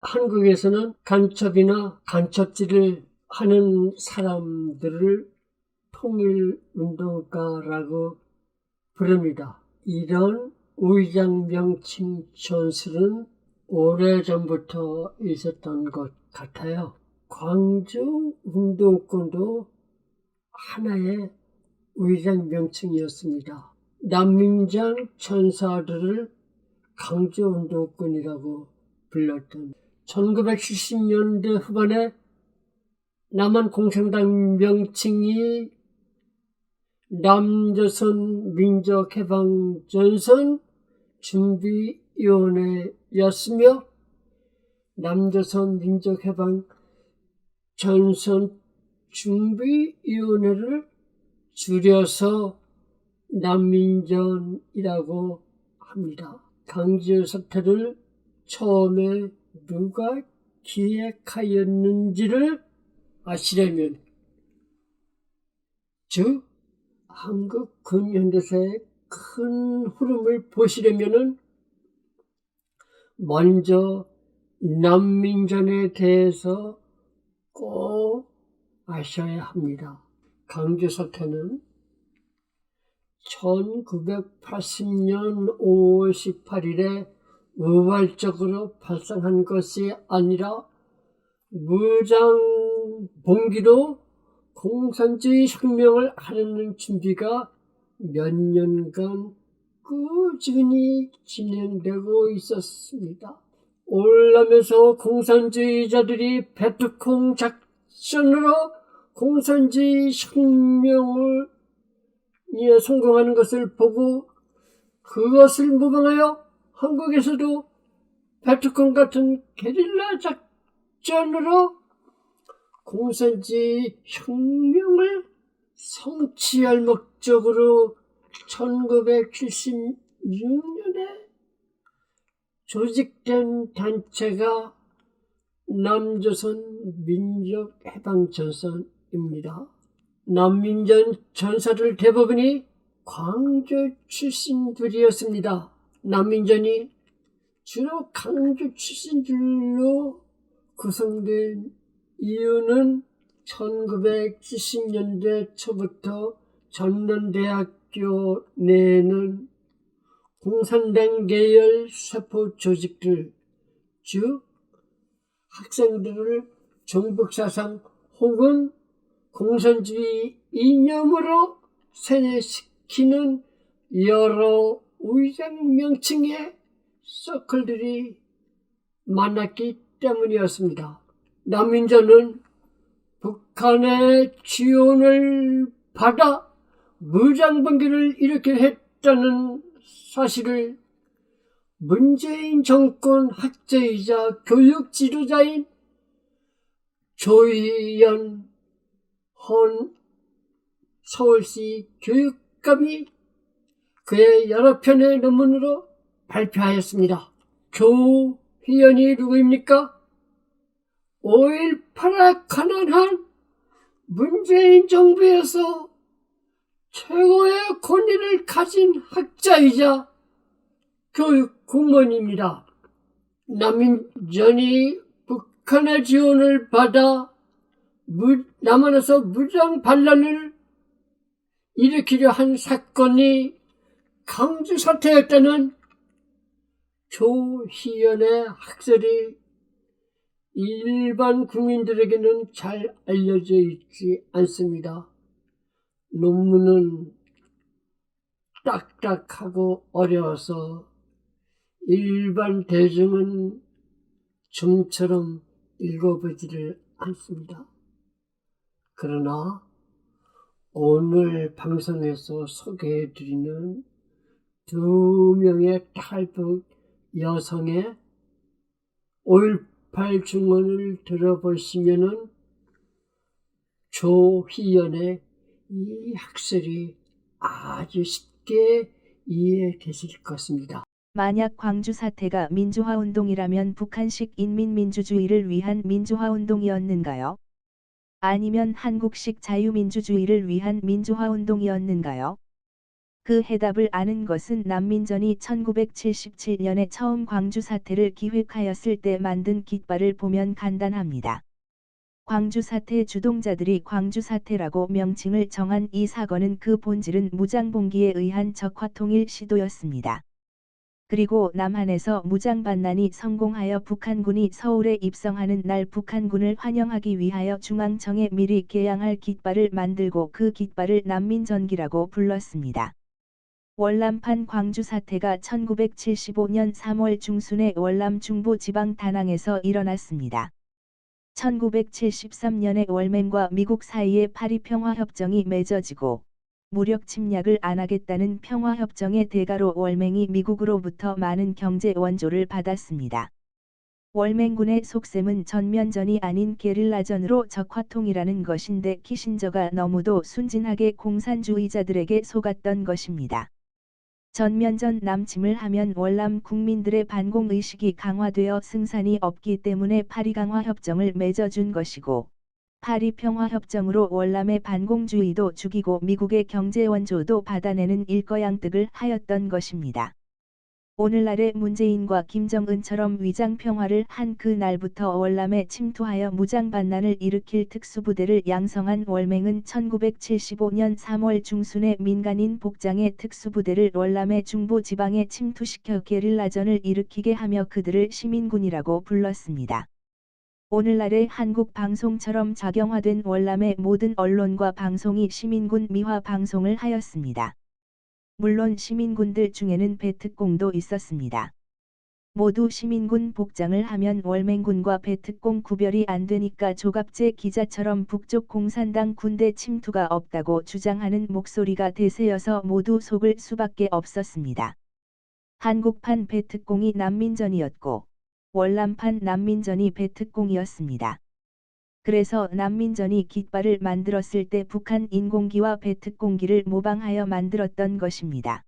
한국에서는 간첩이나 간첩질을 하는 사람들을 통일운동가라고 부릅니다. 이런 의장 명칭 전술은 오래전부터 있었던 것 같아요. 광주 운동권도 하나의 의장 명칭이었습니다. 난민장 전사들을 강주 운동권이라고 불렀던 1970년대 후반에 남한 공산당 명칭이 남조선 민족해방전선 준비위원회였으며 남조선 민족해방 전선 준비위원회를 줄여서 난민전이라고 합니다. 강제 사태를 처음에 누가 기획하였는지를 아시려면 즉 한국 근현대사의 큰 흐름을 보시려면은 먼저 난민전에 대해서 꼭 아셔야 합니다. 강제 사태는 1980년 5월 18일에 우발적으로 발생한 것이 아니라 무장 봉기로 공산주의 혁명을 하려는 준비가 몇 년간 꾸준히 진행되고 있었습니다. 올라면서 공산주의자들이 베트콩 작전으로 공산주의 혁명을 예, 성공하는 것을 보고 그것을 모방하여 한국에서도 베트콩 같은 게릴라 작전으로 공산주의 혁명을 성취할 목적으로 1976년에 조직된 단체가 남조선 민족해방전선입니다. 난민전 전사들 대부분이 광주 출신들이었습니다. 난민전이 주로 강주 출신들로 구성된 이유는 1970년대 초부터 전남대학교 내에는 공산당 계열 세포 조직들, 즉 학생들을 정복사상 혹은 공산주의 이념으로 세뇌시키는 여러 의장 명칭의 서클들이 많았기 때문이었습니다. 남민전은 북한의 지원을 받아 무장번기를 일으켜 했다는 사실을 문재인 정권 학자이자 교육 지도자인 조희연 헌 서울시 교육감이 그의 여러 편의 논문으로 발표하였습니다. 조희연이 누구입니까? 5.18에 가난한 문재인 정부에서 최고의 권위를 가진 학자이자 교육 공무원입니다. 남인전이 북한의 지원을 받아 무, 남한에서 무장 반란을 일으키려 한 사건이 강주 사태였다는 조희연의 학설이 일반 국민들에게는 잘 알려져 있지 않습니다. 논문은 딱딱하고 어려워서 일반 대중은 좀처럼 읽어보지를 않습니다. 그러나 오늘 방송에서 소개해드리는 두 명의 탈북 여성의 5.18 증언을 들어보시면은 조희연의 이 학설이 아주 쉽게 이해되실 것입니다. 만약 광주 사태가 민주화 운동이라면 북한식 인민민주주의를 위한 민주화 운동이었는가요? 아니면 한국식 자유민주주의를 위한 민주화 운동이었는가요? 그 해답을 아는 것은 난민전이 1977년에 처음 광주 사태를 기획하였을 때 만든 깃발을 보면 간단합니다. 광주 사태 주동자들이 광주 사태라고 명칭을 정한 이 사건은 그 본질은 무장봉기에 의한 적화통일 시도였습니다. 그리고 남한에서 무장반란이 성공하여 북한군이 서울에 입성하는 날 북한군을 환영하기 위하여 중앙청에 미리 개양할 깃발을 만들고 그 깃발을 난민전기라고 불렀습니다. 월남판 광주 사태가 1975년 3월 중순에 월남 중부 지방 다낭에서 일어났습니다. 1973년에 월맹과 미국 사이에 파리 평화협정이 맺어지고 무력 침략을 안 하겠다는 평화협정의 대가로 월맹이 미국으로부터 많은 경제 원조를 받았습니다. 월맹군의 속셈은 전면전이 아닌 게릴라전으로 적화통이라는 것인데 키신저가 너무도 순진하게 공산주의자들에게 속았던 것입니다. 전면전 남침을 하면 월남 국민들의 반공의식이 강화되어 승산이 없기 때문에 파리 강화 협정을 맺어준 것이고 파리 평화협정으로 월남의 반공주의도 죽이고 미국의 경제원조도 받아내는 일거양득을 하였던 것입니다. 오늘날의 문재인과 김정은처럼 위장평화를 한 그 날부터 월남에 침투하여 무장반란을 일으킬 특수부대를 양성한 월맹은 1975년 3월 중순에 민간인 복장의 특수부대를 월남의 중부 지방에 침투시켜 게릴라전을 일으키게 하며 그들을 시민군이라고 불렀습니다. 오늘날의 한국 방송처럼 작용화된 월남의 모든 언론과 방송이 시민군 미화 방송을 하였습니다. 물론 시민군들 중에는 배특공도 있었습니다. 모두 시민군 복장을 하면 월맹군과 배특공 구별이 안 되니까 조갑재 기자처럼 북쪽 공산당 군대 침투가 없다고 주장하는 목소리가 대세여서 모두 속을 수밖에 없었습니다. 한국판 배특공이 난민전이었고 월남판 난민전이 배특공이었습니다. 그래서 난민전이 깃발을 만들었을 때 북한 인공기와 배특공기를 모방하여 만들었던 것입니다.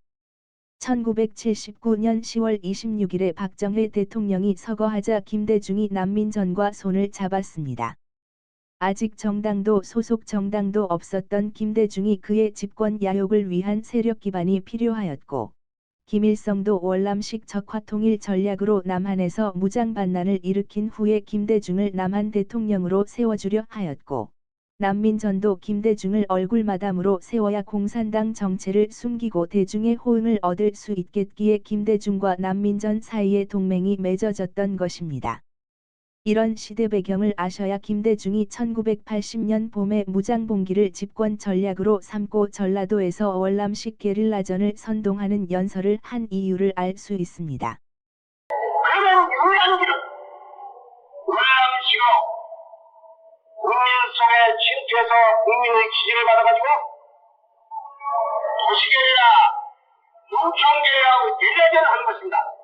1979년 10월 26일에 박정희 대통령이 서거하자 김대중이 난민전과 손을 잡았습니다. 아직 정당도 소속 정당도 없었던 김대중이 그의 집권 야욕을 위한 세력 기반이 필요하였고 김일성도 월남식 적화통일 전략으로 남한에서 무장반란을 일으킨 후에 김대중을 남한 대통령으로 세워주려 하였고 난민전도 김대중을 얼굴마담으로 세워야 공산당 정체를 숨기고 대중의 호응을 얻을 수 있겠기에 김대중과 난민전 사이에 동맹이 맺어졌던 것입니다. 이런 시대 배경을 아셔야 김대중이 1980년 봄에 무장봉기를 집권 전략으로 삼고 전라도에서 월남식 게릴라전을 선동하는 연설을 한 이유를 알 수 있습니다. 그런 유랑기를 월남시로 국민 속에 침투해서 국민의 지지를 받아가지고 도시계리나 농촌계리라고 일례전을 한 것입니다.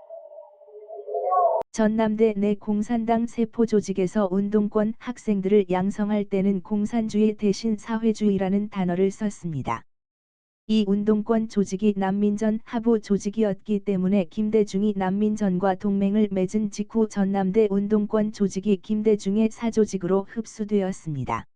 전남대 내 공산당 세포 조직에서 운동권 학생들을 양성할 때는 공산주의 대신 사회주의라는 단어를 썼습니다. 이 운동권 조직이 난민전 하부 조직이었기 때문에 김대중이 난민전과 동맹을 맺은 직후 전남대 운동권 조직이 김대중의 사조직으로 흡수되었습니다.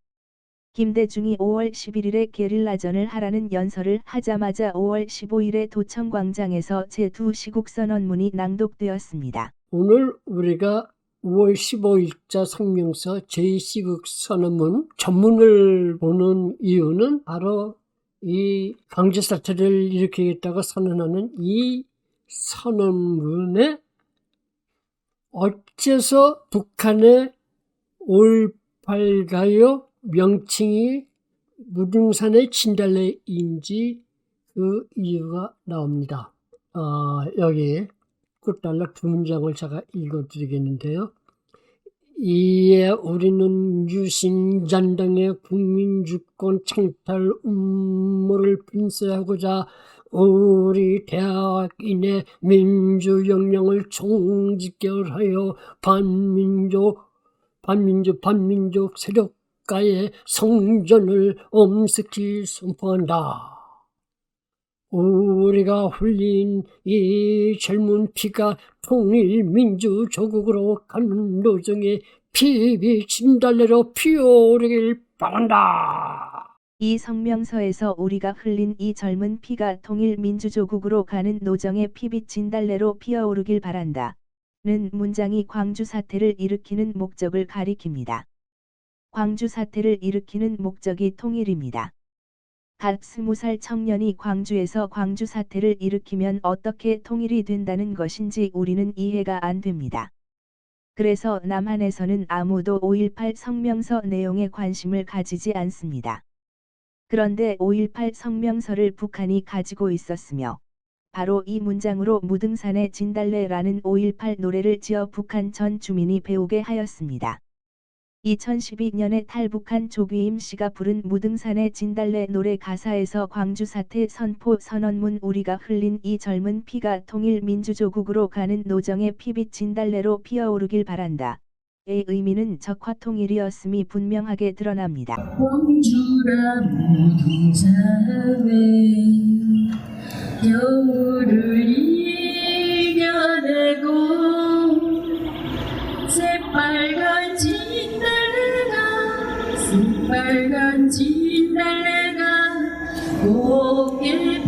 김대중이 5월 11일에 게릴라전을 하라는 연설을 하자마자 5월 15일에 도청광장에서 제2 시국선언문이 낭독되었습니다. 오늘 우리가 5월 15일자 성명서 제2시국 선언문 전문을 보는 이유는 바로 이 강제 사태를 일으키겠다고 선언하는 이 선언문에 어째서 북한의 올팔가요 명칭이 무등산의 진달래인지 그 이유가 나옵니다. 어, 여기 끝달락 두 문장을 제가 읽어드리겠는데요. 이에 우리는 유신잔당의 국민주권 창탈 음모를 핀쇄하고자 우리 대학인의 민주 역량을 총집결하여 반민족, 반민족, 반민족 세력가의 성전을 엄습히 선포한다. 우리가 흘린 이 젊은 피가 통일 민주 조국으로 가는 도중에 피비 진달래로 피어오르길 바란다. 이 성명서에서 우리가 흘린 이 젊은 피가 통일 민주조국으로 가는 노정의 피빛 진달래로 피어오르길 바란다. 는 문장이 광주 사태를 일으키는 목적을 가리킵니다. 광주 사태를 일으키는 목적이 통일입니다. 갓 스무 살 청년이 광주에서 광주 사태를 일으키면 어떻게 통일이 된다는 것인지 우리는 이해가 안 됩니다. 그래서 남한에서는 아무도 5.18 성명서 내용에 관심을 가지지 않습니다. 그런데 5.18 성명서를 북한이 가지고 있었으며 바로 이 문장으로 무등산의 진달래라는 5.18 노래를 지어 북한 전 주민이 배우게 하였습니다. 2012년에 탈북한 조규임 씨가 부른 무등산의 진달래 노래 가사에서 광주 사태 선포 선언문 우리가 흘린 이 젊은 피가 통일 민주조국으로 가는 노정의 피빛 진달래로 피어오르길 바란다. 의 의미는 적화 통일이었음이 분명하게 드러납니다. 공주라 무등산에 여우를 진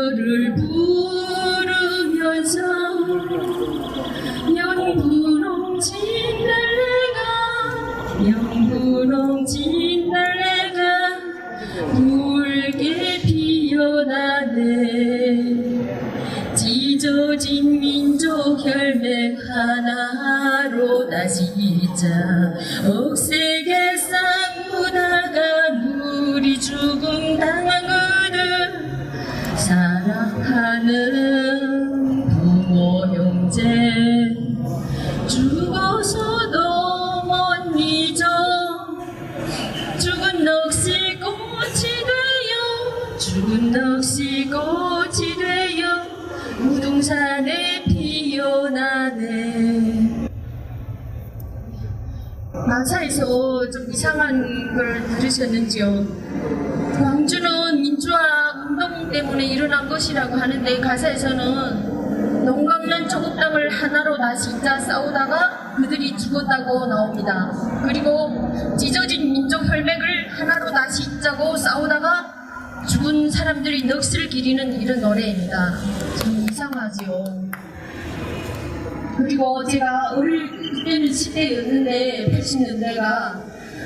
봄철을 부르면서 영분홍 진달래가 영분홍 진달래가 붉게 피어나네. 찢어진 민족 혈맥 하나로 다지자 죽어서도 못 잊어 죽은 넋이 꽃이 되어 죽은 넋이 꽃이 되어 무등산에 피어나네 마사에서 좀 이상한 걸 들으셨는지요? 광주는 민주화 운동 때문에 일어난 것이라고 하는데 가사에서는 농강난 조국 땅을 하나로 다시 잇자 싸우다가 그들이 죽었다고 나옵니다. 그리고 찢어진 민족 혈맥을 하나로 다시 잇자고 싸우다가 죽은 사람들이 넋을 기리는 이런 노래입니다. 좀 이상하지요. 그리고 제가 어릴 때는 10대였는데 80년대가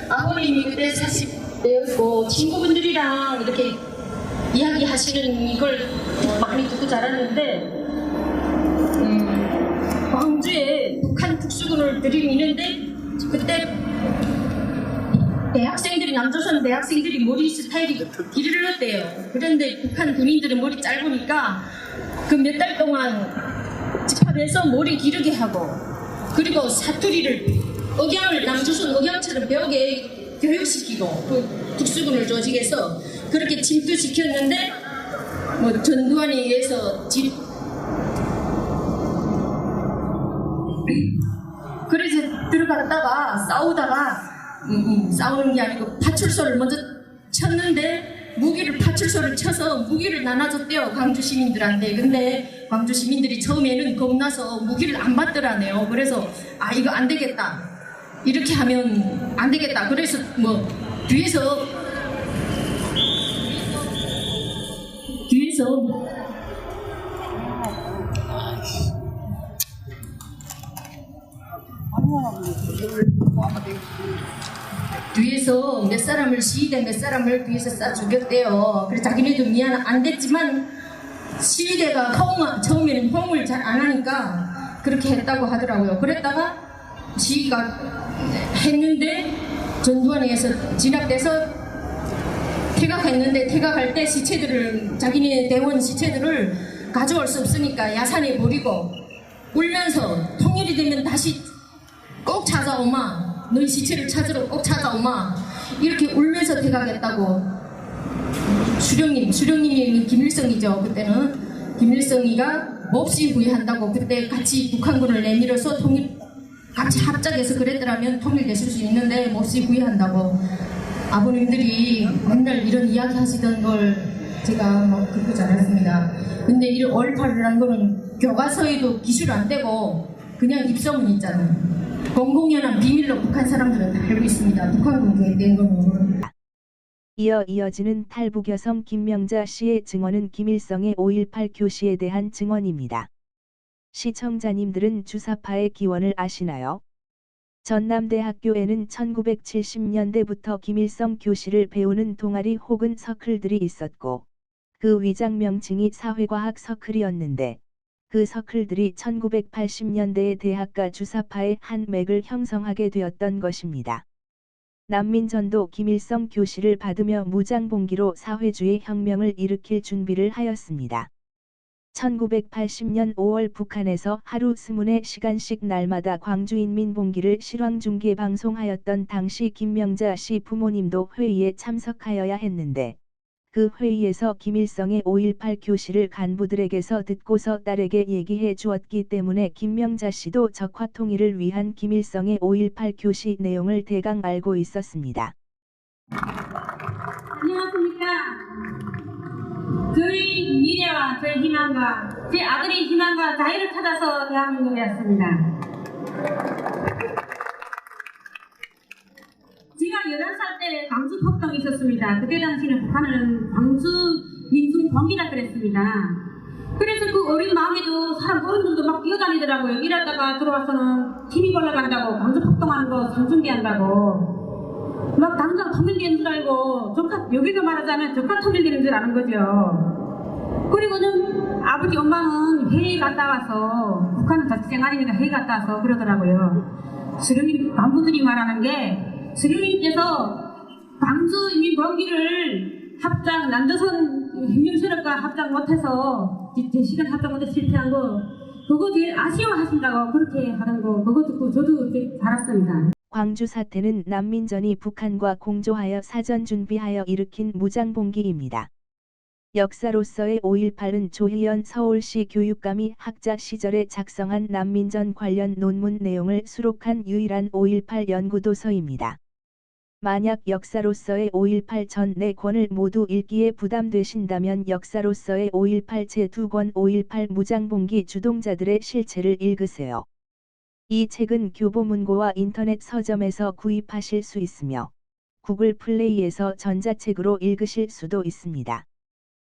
아버님이 그때 40대였고 친구분들이랑 이렇게 이야기하시는 이걸 많이 듣고 자랐는데 북한 특수군을 들이미는데 그때 대학생들이 남조선 대학생들이 머리 스타일이 길을렀대요. 그런데 북한 군인들은 머리 짧으니까 그 몇 달 동안 집합해서 머리 기르게 하고 그리고 사투리를 억양을 남조선 억양처럼 벽에 교육시키고 그 특수군을 조직해서 그렇게 침투시켰는데 뭐 전두환에 의해서 집 그래서 들어갔다가 싸우다가 음, 음, 싸우는 게 아니고 파출소를 먼저 쳤는데 무기를 파출소를 쳐서 무기를 나눠줬대요 광주 시민들한테. 근데 광주 시민들이 처음에는 겁나서 무기를 안 받더라네요. 그래서 아 이거 안 되겠다. 이렇게 하면 안 되겠다. 그래서 뭐 뒤에서 뒤에서 사람을 시위대 몇 사람을 뒤에서 쏴 죽였대요. 그래서 자기네도 미안 안 됐지만 시위대가 호응 처음에는 호응을 잘 안 하니까 그렇게 했다고 하더라고요. 그랬다가 시위가 했는데 전두환에서 진압돼서 퇴각했는데 퇴각할 때 시체들을 자기네 대원 시체들을 가져올 수 없으니까 야산에 버리고 울면서 통일이 되면 다시 꼭 찾아오마 너희 시체를 찾으러 꼭 찾아오마 이렇게 울면서 퇴각했다고 수령님 수령님이 김일성이죠 그때는 김일성이가 몹시 후회한다고 그때 같이 북한군을 내밀어서 통일 같이 합작해서 그랬더라면 통일됐을 수 있는데 몹시 후회한다고 아버님들이 맨날 이런 이야기 하시던 걸 제가 뭐 듣고 자랐습니다. 근데 이런 얼파를 거는 교과서에도 기술 안 되고 그냥 입소문 있잖아요. 공공연한 비밀로 북한 사람들은 다 알고 있습니다. 북한군 계획된 거는. 이어 이어지는 탈북 여성 김명자 씨의 증언은 김일성의 5.18 교시에 대한 증언입니다. 시청자님들은 주사파의 기원을 아시나요? 전남대학교에는 1970년대부터 김일성 교시를 배우는 동아리 혹은 서클들이 있었고, 그 위장 명칭이 사회과학 서클이었는데, 그 서클들이 1980년대에 대학가 주사파의 한 맥을 형성하게 되었던 것입니다. 난민전도 김일성 교시를 받으며 무장봉기로 사회주의 혁명을 일으킬 준비를 하였습니다. 1980년 5월 북한에서 하루 20시간씩 날마다 광주인민봉기를 실황중계 방송하였던 당시 김명자 씨 부모님도 회의에 참석하여야 했는데 그 회의에서 김일성의 5.18 교시를 간부들에게서 듣고서 딸에게 얘기해 주었기 때문에 김명자 씨도 적화 통일을 위한 김일성의 5.18 교시 내용을 대강 알고 있었습니다. 안녕하십니까. 저희 미래와 저희 희망과 제 아들의 희망과 자유를 찾아서 대한민국에 왔습니다. 제가 11살 때 광주 폭동이 있었습니다. 그때 당시는 북한은 광주 민중 범기라 그랬습니다. 그래서 그 어린 마음에도 사람 어른들도 막 뛰어다니더라고요. 일하다가 들어와서는 TV 보러 간다고 광주 폭동하는 거 상중계한다고 막 당장 통일되는 줄 알고 적화 여기서 말하자면 적화 통일되는 줄 아는 거죠. 그리고는 아버지 엄마는 회의 갔다 와서 북한은 자치생활이니까 회의 갔다 와서 그러더라고요. 수령님 간부들이 말하는 게 수령님께서 광주 인민범기를 합작 남조선 행정세력과 합작 못해서 대- 대식은 합작 못해서 실패한 거 그거 되게 아쉬워하신다고 그렇게 하는 거 그거 듣고 저도 되게 알았습니다. 광주 사태는 난민전이 북한과 공조하여 사전 준비하여 일으킨 무장봉기입니다. 역사로서의 5.18은 조희연 서울시 교육감이 학자 시절에 작성한 난민전 관련 논문 내용을 수록한 유일한 5.18 연구도서입니다. 만약 역사로서의 5.18전 4권을 모두 읽기에 부담되신다면 역사로서의 5.18 제2권 5.18 무장봉기 주동자들의 실체를 읽으세요. 이 책은 교보문고와 인터넷 서점에서 구입하실 수 있으며 구글 플레이에서 전자책으로 읽으실 수도 있습니다.